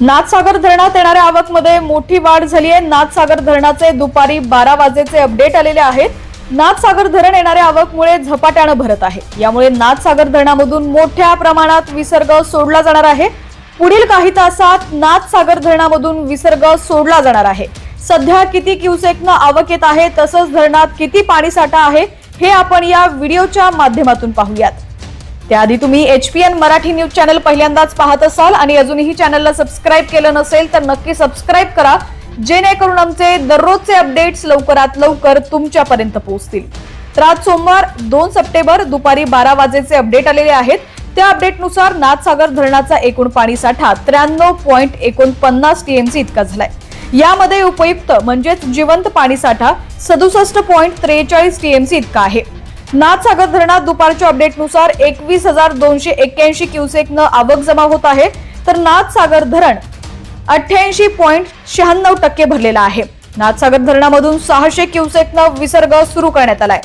नाथसागर धरणात येणाऱ्या आवकमध्ये मोठी वाढ झाली आहे. नाथसागर धरणाचे दुपारी बारा वाजेचे अपडेट आलेले आहेत. नाथसागर धरण येणाऱ्या आवकमुळे झपाट्यानं भरत आहे. यामुळे नाथसागर धरणामधून मोठ्या प्रमाणात विसर्ग सोडला जाणार आहे. पुढील काही तासात नाथसागर धरणामधून विसर्ग सोडला जाणार आहे. सध्या किती क्युसेकनं आवक येत आहे तसंच धरणात किती पाणीसाठा आहे हे आपण या व्हिडिओच्या माध्यमातून पाहूयात. त्याआधी तुम्ही H P N Marathi news channel पहिल्यांदाच पाहत असाल आणि अजूनही चॅनलला सबस्क्राईब केलं नसेल तर नक्की सबस्क्राईब करा जेणेकरून आमचे दररोजचे अपडेट्स लवकरात लवकर तुमच्यापर्यंत पोहोचतील. तर आज सोमवार दोन सप्टेंबर दुपारी बारा वाजेचे अपडेट आलेले आहेत. त्या अपडेटनुसार नाथसागर धरणाचा एकूण पाणीसाठा त्र्याण्णव पॉईंट एकोणपन्नास टीएमसी इतका झालाय. यामध्ये उपयुक्त म्हणजेच जिवंत पाणीसाठा सदुसष्ट पॉईंट त्रेचाळीस टीएमसी इतका आहे. नाथसागर धरणात दुपारच्या अपडेटनुसार एकवीस हजार दोनशे एक्क्याऐंशी क्युसेकनं आवक जमा होत आहे. तर नाथसागर धरण अठ्ठ्याऐंशी पॉईंट शहाण्णव टक्के भरलेला आहे. नाथसागर धरणामधून सहाशे क्युसेकनं विसर्ग सुरू करण्यात आलाय.